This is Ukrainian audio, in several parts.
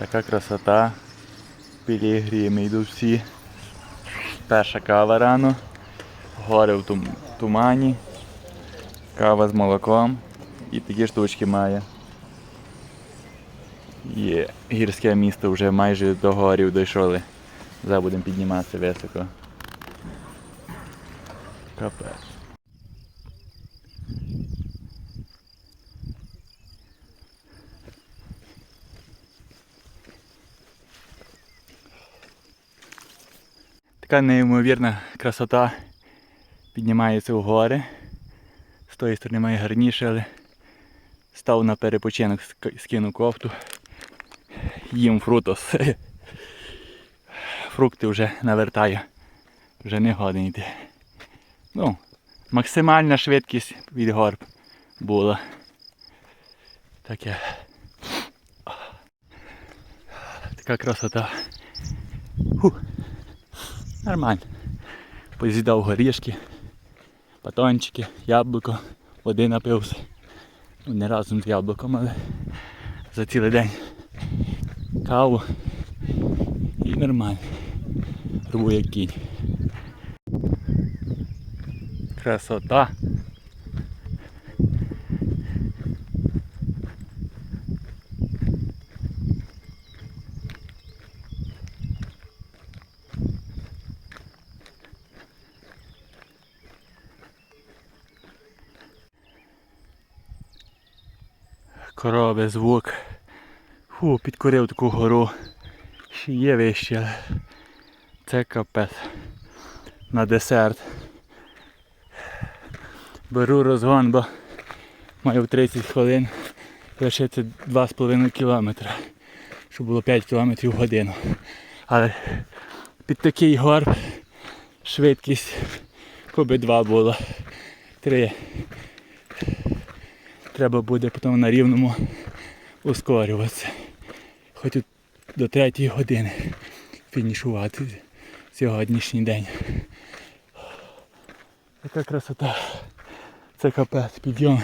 Така красота. Пілігрими йдуть всі. Перша кава рано. Гори в тум- тумані. Кава з молоком. І такі штучки має. Є гірське місто вже майже до горів дійшли. Зараз будемо підніматися високо. Капець. Така неймовірна красота піднімається в гори. З тої сторони має гарніше, але став на перепочинок, ск- скинув кофту. Їм фрутос. Фрукти вже навертаю. Вже не годен йти. Ну, максимальна швидкість від гор була. Таке. Така красота. Фух. Нормально. Поз'їдав горішки, батончики, яблуко, води напився. Ну, не разом з яблуком, але за цілий день каву і нормально. Рву як кінь. Красота. Корови, звук. Фу, підкорив таку гору. Ще є вище. Це капець. На десерт. Беру розгон, бо маю в 30 хвилин лишити 2,5 кілометра. Щоб було 5 кілометрів в годину. Але під такий гор швидкість коби 2 було. 3. Треба буде потім на рівному ускорюватися. Хоч до 3 години фінішувати сьогоднішній день. Яка красота. Це капець, підйом.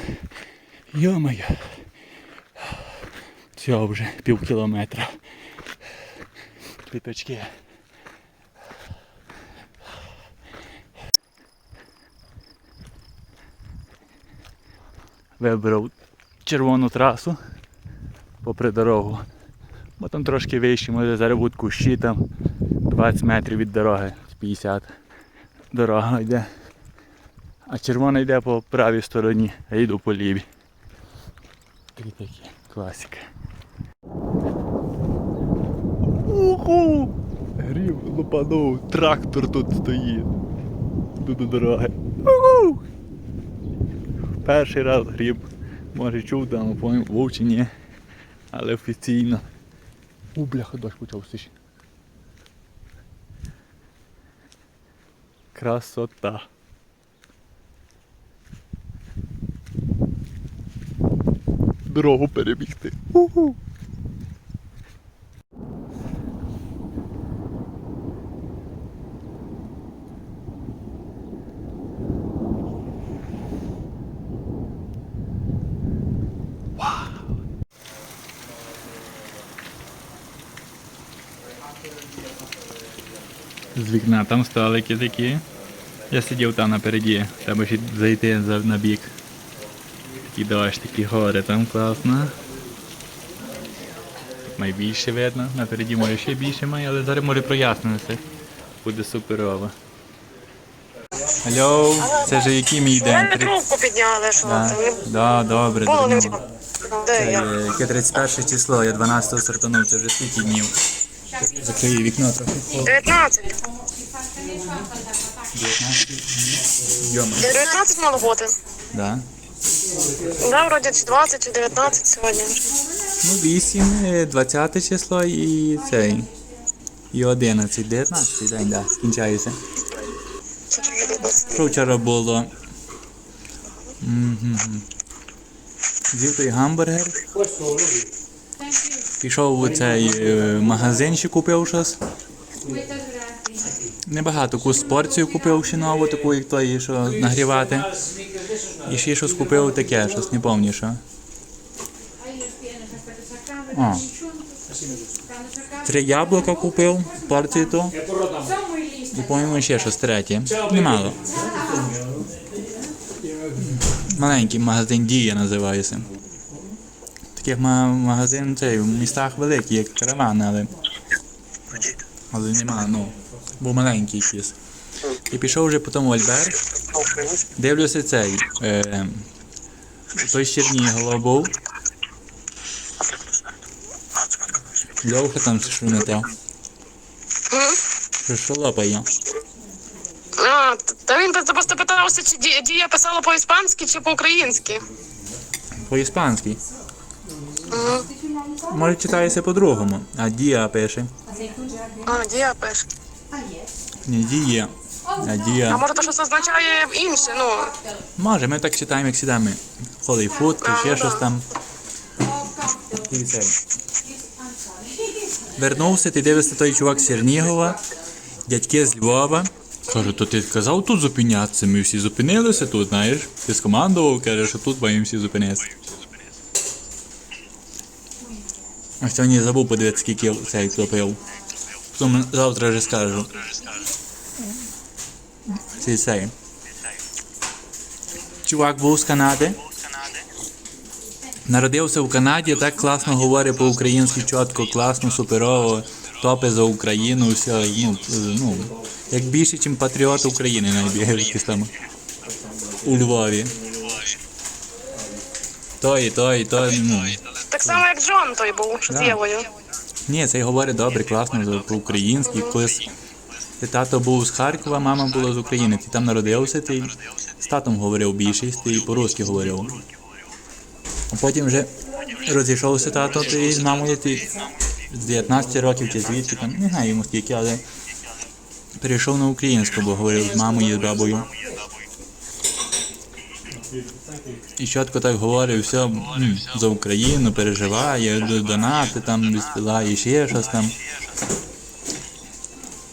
Йо-моє. Все вже пів кілометра. Квіточки. Вибрав червону трасу попри дорогу. Бо там трошки вище, може зараз будуть кущі там 20 метрів від дороги, 50 дорога йде. А червона йде по правій стороні, а йду по лівій. Такі такі класика. Уху! Грів лупанув, трактор тут стоїть. Йду до дороги. Уху! Перший раз гріб. Може чув поняв, вовк чи ні. Але офіційно. У, бляха, дощ почався ще. Красота. Дорогу перебігти. Уху. Вікна там столики такі. Я сидів там напереді, треба ще зайти на бік. Такі дощ, такі гори, там класно. Найбільше видно, напереді може ще більше має, але зараз може прояснитися. Буде суперово. Алло, це ж який мій день? Мене трубку підняли, що Да, да, добре, Було не звернула. Де я? Е, Яке 31 число, я 12 стартанув, це вже скільки днів. Закрию вікно трохи. 19. 19 19 мало бути. Да. Да, вроді чи 20 чи 19 сьогодні. Ну, 8, е, 20 число і цей. І 11, 19 день, да, досить. Що вчора було? З'їв той гамбургер. Пішов у цей е, магазин, ще купив щось. Небагато якусь порцію купив ще нову, таку, як той, що нагрівати. І ще щось купив таке, щось не що. О, Три яблука купив, порцію ту. І по-моєму ще щось третє. Немало. Маленький магазин Дія називається. Таких ма- магазин цей в містах великі, як караван, але. Але нема, ну. Був маленький якийсь. І пішов вже потім в Альбер. Дивлюся цей. Е, той з Чернігова був. Льовка там що не те. Що, що лопає? А, та він просто- питався, чи Ді- дія писала по-іспанськи чи по-українськи. По-іспанськи. Може читається по-другому, а дія пише. А, дія пише. Не дія, а А може то щось означає інше, ну. Може, ми так читаємо, як сідами. Холіфуд, чи ще щось там. І це. Вернувся, ти дивишся той чувак з Чернігова, дядьки з Львова. Каже, то ти казав тут зупинятися, ми всі зупинилися тут, знаєш. Ти скомандував, каже, що тут маємо всі зупинитися. А сьогодні забув подивитися, скільки цей хто пив. Потім завтра вже скажу. Цей цей. Чувак був з Канади. Народився в Канаді, так класно говорить по-українськи, чітко, класно, суперово, топи за Україну, все, ну, ну, як більше, ніж патріот України якийсь там у Львові. Той, той, той, ну. Так само, як Джон той був з Да. Євою. Ні, цей говорить добре, класно, по-українськи. Колись ти тато був з Харкова, мама була з України. Ти там народився, ти з татом говорив більшість, ти по-русски говорив. А потім вже розійшовся тато, ти з мамою, ти з 19 років чи звідки там, не знаю йому скільки, але перейшов на українську, бо говорив з мамою, з бабою. І чітко так говорив, все за Україну переживає, донати там відсилає, ще щось там.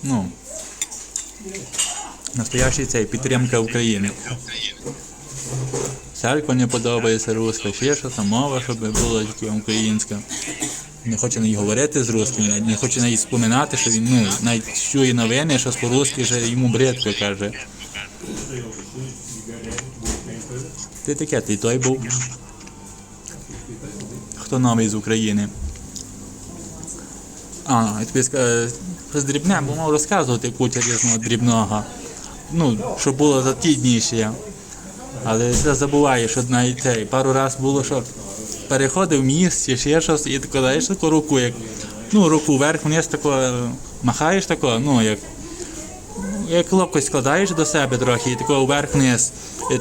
Ну. Настоящий цей підтримка України. Церква не подобається руська, ще щось там мова, щоб була тільки українська. Не хоче навіть говорити з русскими, не хоче навіть споминати, що він ну, навіть чує новини, щось по-русски, що йому бридко каже. Ти таке, ти той був. Хто новий з України? А, я тобі скажу, з дрібне, бо мав розказувати куча різного дрібного. Ну, що було за ті ще. Але все забуває, що навіть цей пару раз було, що переходив міст чи ще щось, і тако даєш таку руку, як ну, руку вверх, вниз тако е, махаєш тако, ну як як локоть складаєш до себе трохи і такого вверх-вниз.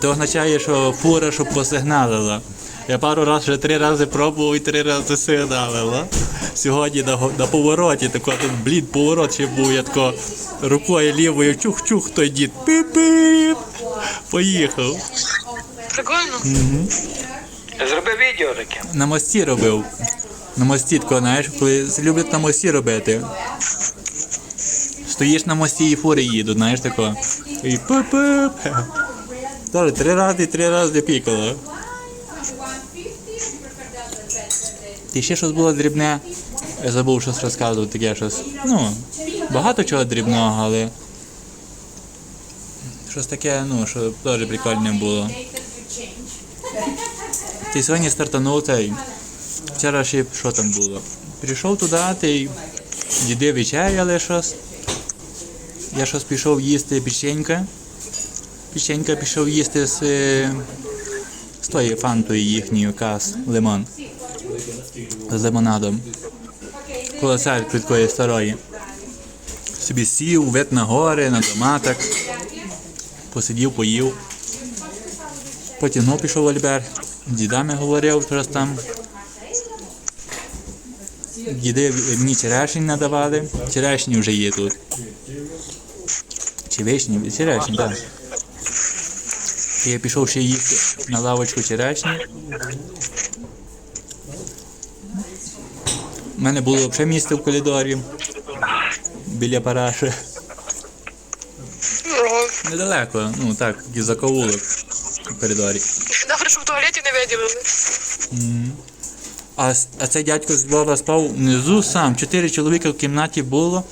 Це означає, що фура, щоб посигналила. Я пару разів вже три рази пробував і три рази сигналила. Сьогодні на, на повороті, тако тут блід поворот ще був, я тако рукою лівою чух-чух, той дід піп-піп. Поїхав. Прикольно. Зроби відео таке. На мості робив. На мості тако, знаєш, коли люблять на мості робити. Стоїш на мості і фури їдуть, знаєш тако. І пип-пип. Тоже три рази, три рази пікало. І ще щось було дрібне. Я забув щось розказувати, таке щось. Ну, багато чого дрібного, але. Щось таке, ну, що теж прикольне було. Ти сьогодні стартанув цей. Вчора ще що там було? Прийшов туди, ти діди вечеряли щось. Я щось пішов їсти печенька. Печенька пішов їсти з, з тої фантою їхньою кас лимон. З лимонадом. Коло церкви такої старої. Собі сів, вид на гори, на дома так. Посидів, поїв. Потім знов пішов в Альбер. Дідами говорив щось там. Діди мені черешень надавали. Черешні вже є тут. Чи вишні? Черешні, так. І я пішов ще їсти на лавочку черешні. У мене було взагалі місце в коридорі. Біля параші. Недалеко, ну так, із закоулок в коридорі. Добре, що в туалеті не виділили. А, а цей дядько з Львова спав внизу сам. Чотири чоловіка в кімнаті було,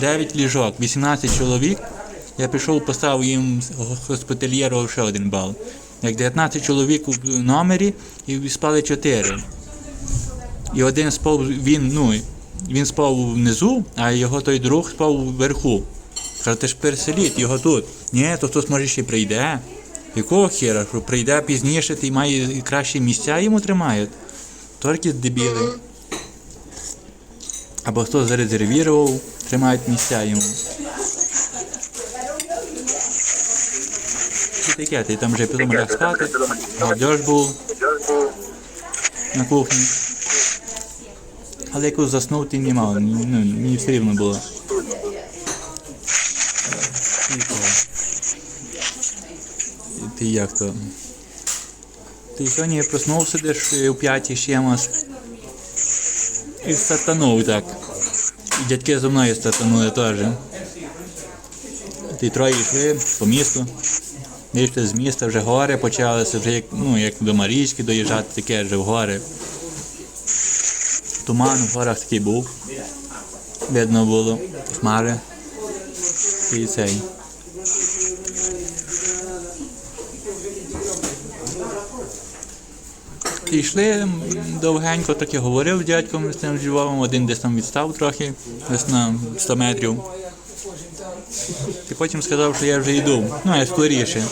9 ліжок, 18 чоловік. Я пішов, поставив їм госпітальєру ще один бал. Як 19 чоловік у номері і спали 4. І один спав, він, ну, він спав внизу, а його той друг спав вверху. Каже, ти ж переселіть його тут. Ні, то хтось може ще прийде. Якого хера, що прийде пізніше, ти має кращі місця йому тримають. Тільки дебіли. Або хто зарезервував, тримають місця йому. І таке, там вже потім ляг спати, був на кухні. Але якось заснув ти не мав, ну, мені все рівно було. І Ти як то? Ти сьогодні проснувся десь у п'ятій чимось. І стартанув так. І дядьки зі мною стартанули теж. Ти троє йшли по місту. Вийшли з міста, вже гори почалися, вже як, ну, як до Марічки доїжджати, таке вже в гори. Туман в горах такий був. Видно було. Хмари. І цей. І довгенько, так і говорив з дядьком з тим Львовом, один десь там відстав трохи, десь на 100 метрів. І потім сказав, що я вже йду. Ну, я скоріше.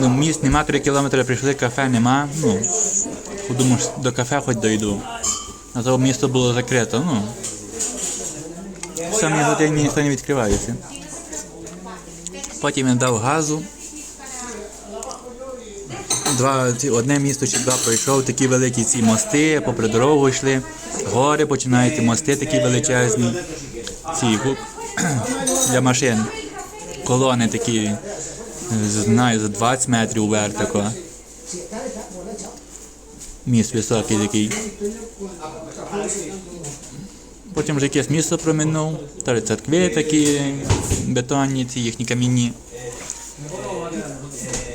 Ну, міст нема 3 кілометри, прийшли, кафе нема. Ну, подумав, до кафе хоч дойду. А то місто було закрито. Ну, в самій годині ніхто не відкривається. Потім він дав газу. Два, одне місто чи два пройшов, такі великі ці мости, попри дорогу йшли, гори починають, мости такі величезні, ці для машин. Колони такі, знаю, за 20 метрів вверх тако. Міст високий такий. Потім вже якесь місто проминув, теж церкви такі бетонні, ці їхні камінні.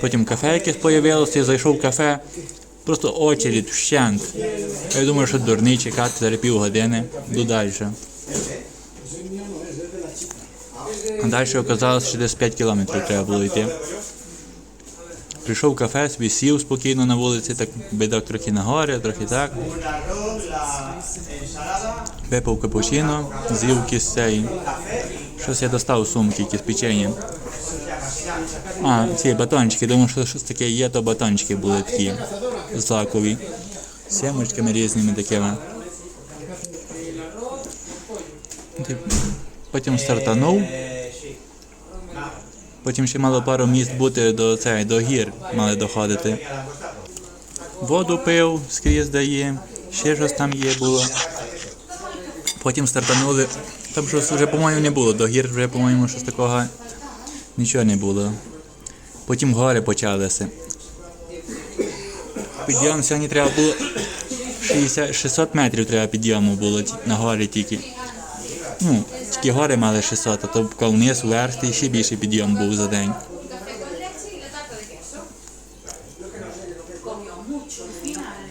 Потім кафе якесь появилося, зайшов в кафе, просто очередь вщент. Я думаю, що дурний чекати зараз півгодини, йду далі. А далі оказалось, що десь 5 кілометрів треба було йти. Прийшов в кафе, собі сів спокійно на вулиці, так бідок трохи на горі, трохи так. Випив капучино, з'їв якийсь цей. Щось я достав сумки, якісь печення. А, ці батончики, думаю, що щось таке є, то батончики були такі злакові. З Сімочками різними такими. Потім стартанув. Потім ще мало пару міст бути до цей, до гір мали доходити. Воду пив, скрізь дає, ще щось там є було. Потім стартанули. Там щось вже, по-моєму, не було. До гір вже, по-моєму, щось такого нічого не було. Потім гори почалися. Підйом сьогодні треба було 60, 600 метрів треба підйому було на горі тільки. Ну, тільки гори мали 600, а то коли вниз, вверх, то ще більший підйом був за день.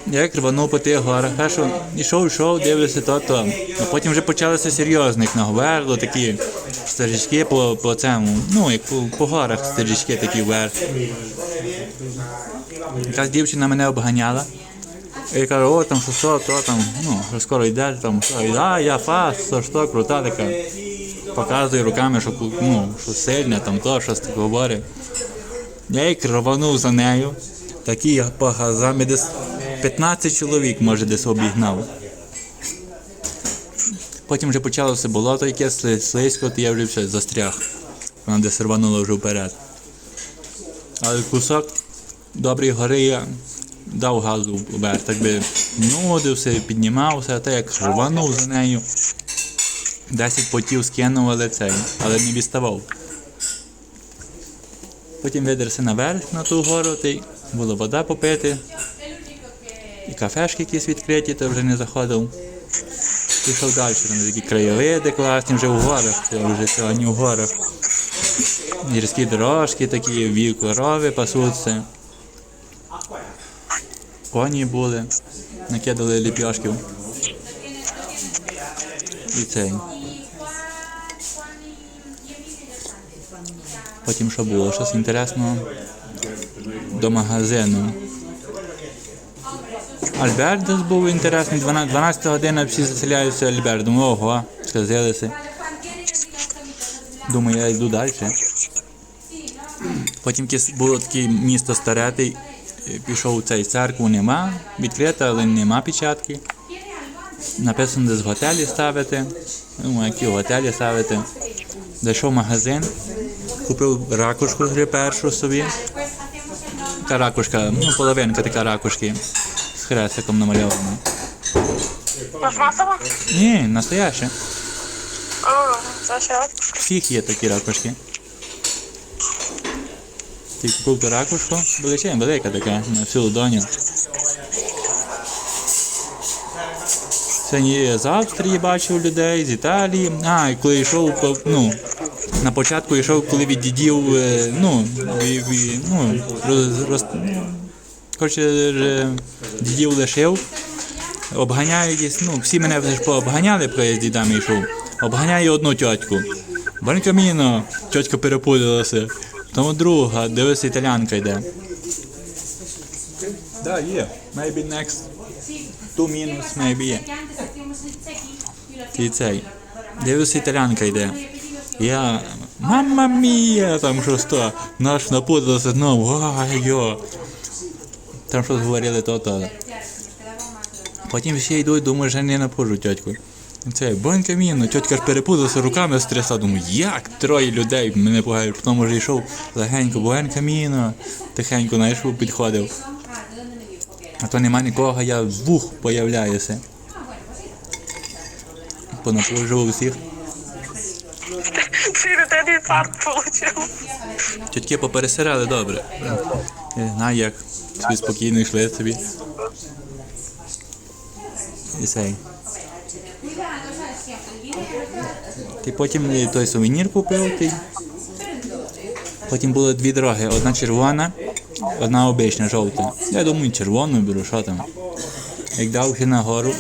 Як рванув по тих горах, перше йшов, йшов, дивлюся то, то. А потім вже почалося серйозно, як на Говерло, такі стежечки по, по цьому, ну, як по, по горах стежечки такі вверх. Якась дівчина мене обганяла. І кажу, о, там що, що, то там, ну, що скоро йде, там, що, і, а, я фас, що, що, крута така. Показує руками, що, ну, що сильне, там то, щось таке говорить. Я як рванув за нею, такий по газам, десь 15 чоловік, може, десь обігнав. Потім вже почалося болото якесь слизько, то я вже все застряг. Вона десь рванула вже вперед. Але кусок доброї гори я дав газу вверх, так би нудився, піднімався, а так як рванув за нею. 10 потів скинув, але цей, але не відставав. Потім видерся наверх на ту гору, та й була вода попити. І кафешки якісь відкриті, то вже не заходив. Пішов далі, там такі краєвиди класні, вже в горах, це вже сьогодні в горах. Гірські дорожки такі, вів корови пасуться. Коні були. накидали ліпьошків. І цей. Потім що було? Щось інтересного до магазину. Альберт десь був інтересний, 12, 12 година всі заселяються Альберт. Думаю, ого, сказилися. Думаю, я йду далі. Потім було таке місто старетий, пішов у цей церкву, нема, відкрита, але нема печатки. Написано, де з готелі ставити. Ну, які готелі ставити. Зайшов в магазин, купив ракушку першу собі. Така ракушка, ну, половинка така ракушки з хрестиком намальована. Пластмасова? Ні, настояще. А, це ще. Всіх є такі ракушки. Ти купив ту ракушку, величезна, велика така, на всю ладоню. Сьогодні з Австрії бачив людей, з Італії. А, і коли йшов, ну, на початку йшов, коли від дідів, е, ну, ну, роз, роз, коротше, дідів лишив. Обганяю ну, всі мене вже пообганяли, поки я з дідами йшов. Обганяю одну тьотьку. Банкаміно, тьотька перепуталася. Тому друга, дивися, італянка йде. Да, є. Maybe next two minutes, maybe є. І цей. Дивися, італянка йде. Я. Мамма мія! Там щось то. Наш напуталася знову. Ай-йо. Там щось говорили то-то. Потім всі йдуть, думаю, що не напужу тьотьку. Це бон каміно, тьотька ж перепуталася руками стрясла. Думаю, як троє людей мене пугають. Потім вже йшов легенько, бон каміно, тихенько знайшов, підходив. А то нема нікого, я вух появляюся. Понапужував всіх. Дитиний інфаркт получив. Тітки попересирали добре. Я знаю як. Собі спокійно йшли собі. І цей. Ти потім той сувенір купив. Ти. Потім було дві дороги. Одна червона, одна обична, жовта. Я думаю, червону беру, що там. Як дав ще на гору.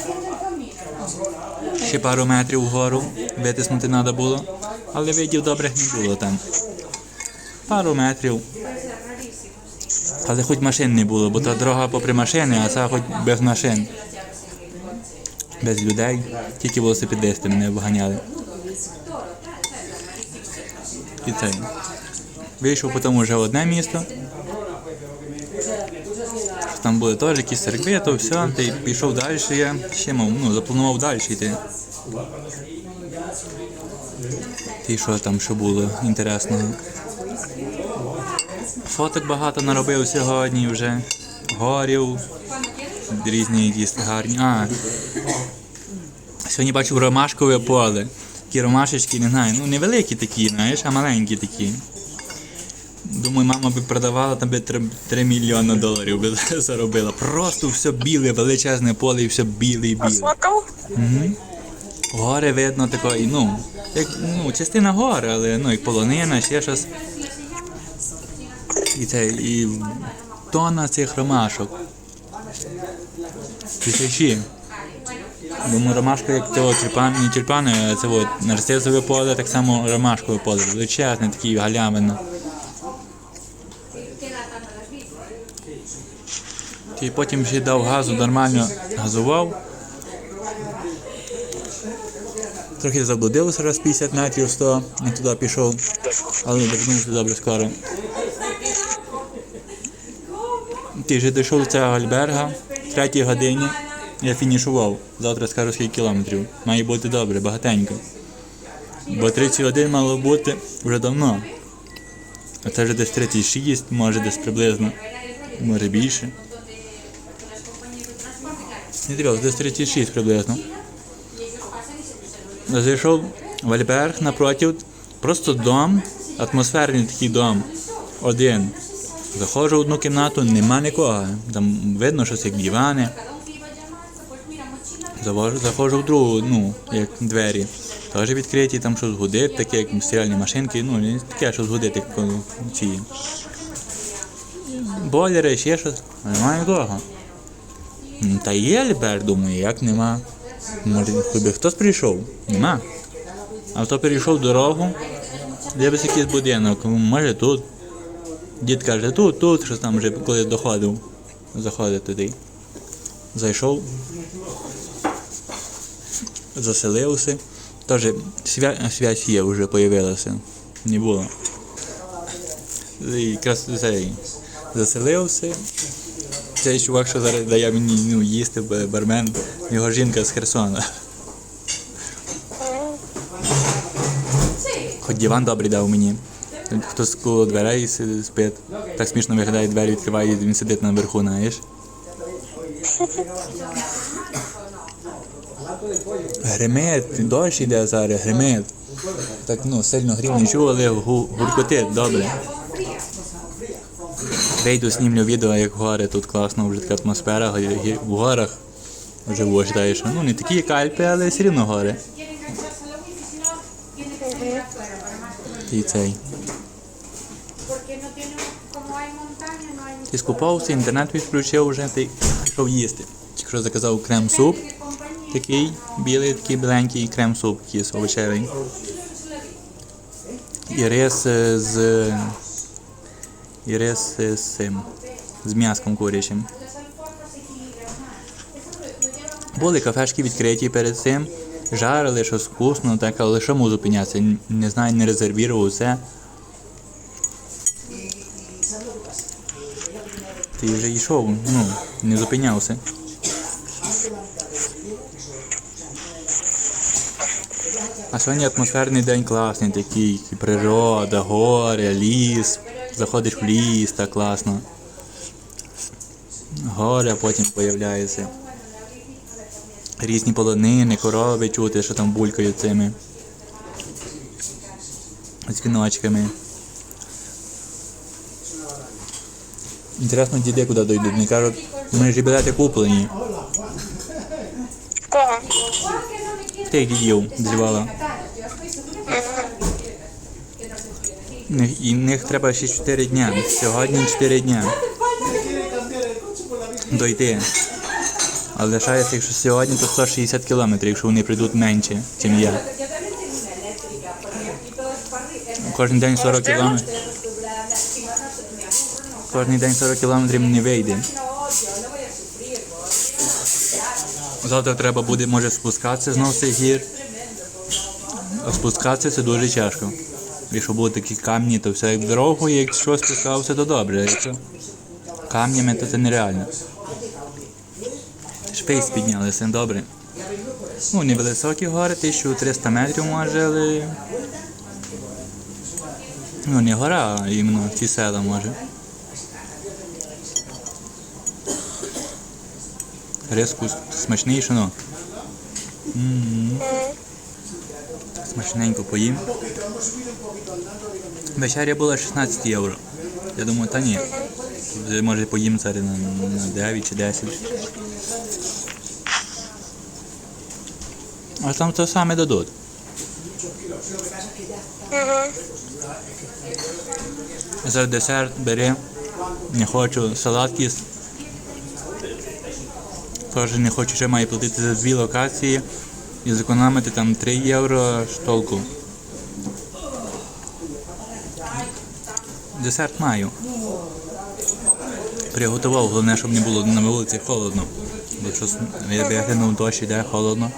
Ще пару метрів вгору витиснути треба було. Але видів добрих не було там. Пару метрів. Але хоч машин не було, бо та дорога попри машини, а це хоч без машин. Без людей. Тільки велосипедисти мене обганяли. І. Вийшов потім вже в одне місто. Там були теж якісь церкви, то все, й пішов далі, я ще мав, ну, запланував далі йти. І що там ще було інтересного? Фоток багато наробив сьогодні вже. Горів. Різні якісь гарні. А. Сьогодні бачив ромашкове поле. Такі ромашечки, не знаю, ну невеликі такі, знаєш, а маленькі такі. Думаю, мама би продавала, там би 3, 3 мільйони доларів би заробила. Просто все біле, величезне поле і все біле і біле. Сфоткав? Гори видно такої, ну, як, ну, частина гори, але ну, як полонина, ще щось. І це, і тонна цих ромашок. Тисячі. Думаю, ромашка як того тюльпан, не тюльпани, а це от нарцисове поле, так само ромашкове поле. Величезне, такі галявини. І потім ще дав газу, нормально газував. Трохи заблудився раз 50 метрів 100 і туди пішов, але вернувся добре скоро. Ти вже дійшов до цього Альберга в третій годині. Я фінішував. Завтра скажу скільки кілометрів. Має бути добре, багатенько. Бо 31 мало бути вже давно. А це вже десь 36, може десь приблизно. Може більше. Не дивився, десь 36 приблизно. Зайшов в Альберг напротив, просто дом, атмосферний такий дом. Один. Заходжу в одну кімнату, нема нікого. Там видно, що це як дивани. Заходжу в другу, ну, як двері. Теж відкриті, там щось гудить, таке, як стиральні машинки, ну, не таке, щось гудить, як ці. Бойлери, ще щось. Немає нікого. Та є Альберт, думаю, як нема. Може, би хтось прийшов? Нема. А хто перейшов дорогу, дивись якийсь будинок, може тут. Дід каже, тут, тут, щось там вже коли доходив. Заходить туди. Зайшов. Заселився. Теж свя... связь є вже появилася. Не було. І якраз заселився. Цей чувак, що зараз дає мені ну, їсти бармен, його жінка з Херсона. Хоч диван добрий дав мені. Хтось коло дверей спить. Так смішно виглядає, двері відкриває, він сидить наверху, знаєш. Гримить, дощ іде зараз, гримить. Так ну, сильно грім не чув, але гу- гуркотить, добре. Вийду, знімлю відео, як гори, тут класно, вже така атмосфера, в горах живу, вважаєш. Ну, не такі як Альпи, але все рівно гори. І цей. Ти скупався, інтернет відключив вже, ти пішов їсти. Тільки що заказав крем-суп, такий білий, такий біленький крем-суп, якийсь овочевий. І рис е, з. І рис е, з цим. З м'яском курячим. Були кафешки відкриті перед цим. Жарили щось вкусно, так, але що можу зупинятися? Не знаю, не резервував все. Ти вже йшов, ну, не зупинявся. Сьогодні атмосферний день класний, такий природа, гори, ліс. Заходиш в ліс, так класно. Гори, а потім появляється. Різні полонини, корови чути, що там булькають цими. Дзвіночками. Інтересно, діди куди дойдуть. Мені кажуть, ми ж білети куплені. Кого? Тих дідів зівала. І них треба ще 4 дня. Сьогодні 4 дня. Дойти. А лишається, якщо сьогодні, то 160 кілометрів, якщо вони прийдуть менше, ніж я. Кожен день 40 кілометрів. Кожен день 40 кілометрів не вийде. Завтра треба буде, може, спускатися знову цих гір. А спускатися це дуже тяжко. Якщо будуть такі камні, то все як дорогу, якщо спускався, то добре. Якщо камнями, то це нереально. Шпейс піднялися, добре. Ну, невисокі гори, 1300 метрів може, але. Ну, не гора, а іменно ті села може. Риску смачний, що ну. М. Смачненько поїм. Вечеря була 16 євро. Я думаю, та ні. Може поїм зараз на, на 9 чи 10. А там те саме дадуть. Зараз десерт бери. Не хочу салат їсти. Не хочу, ще маю платити за дві локації і зекономити там 3 євро штолку. Десерт маю. Приготував, головне, щоб не було на вулиці холодно. Бо щось я виглянув дощ іде холодно.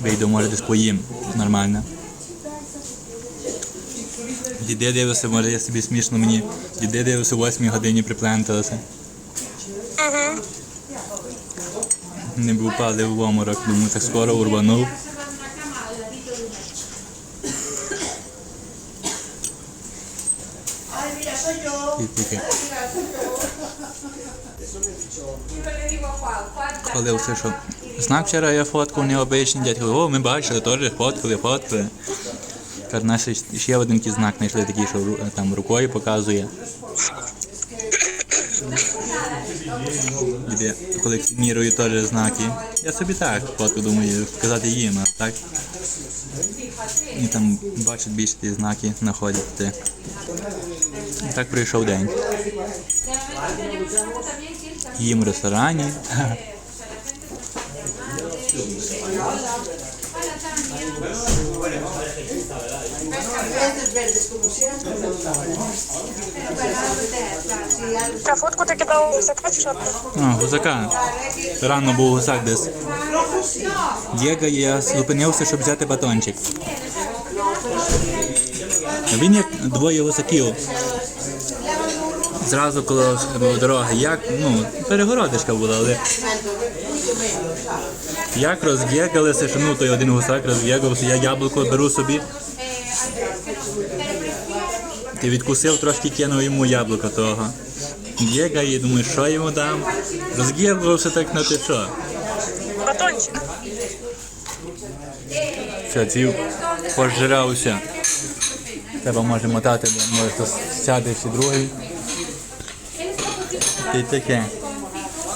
Вийду, може десь поїм. Нормально. Діди дивився, може я собі смішно мені. Діди дивився о 8 годині припленталися. Не б упали в обморок, думаю, так скоро урванув. Таке. Хвалився, що знак вчора я фоткав необичний, дядько, о, ми бачили, теж фоткали, фоткали. Каже, нас ще один знак знайшли такий, що там рукою показує. Де колекціонірую теж знаки. Я собі так фотку думаю, показати їм, а так. І там бачать більше ті знаки, знаходять. Так пройшов день. Їм в ресторані. А фотку ти кидав у секрет, що? А, гусака. Рано був гусак десь. Єга, я зупинився, щоб взяти батончик. Він як двоє гусаків. Зразу коло дороги. Як, ну, перегородочка була, але. Як роз'єгалися, що ну той один гусак роз'єгався, я яблуко беру собі. Ти відкусив, трошки кинув йому яблуко того. Єгає, думаю, що йому дам. Роз'єбувався так на те що. Батончик. Все, ці пожирався. Треба може мотати, бо може хтось сяде ще другий. І таке.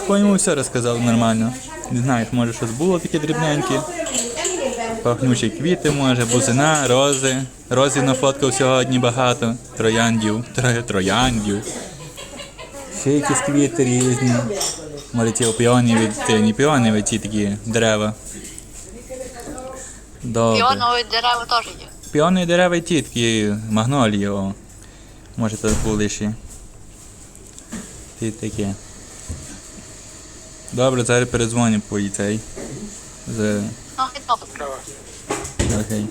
По йому все розказав нормально. Не знаєш, може щось було таке дрібненьке. Пахнючі квіти може, бузина, рози. Розів нафоткав сьогодні багато. Трояндів. Тро- Трояндів. Ще якісь квіти різні. Може ті піоніві, ті не піоніві, ті такі дерева. Добре. Піонові дерева теж є. Піони дерева і ті такі магнолії, о. Може то були ще. Ті такі. Добре, зараз передзвоню по цей. З... Ну, і добре. Окей.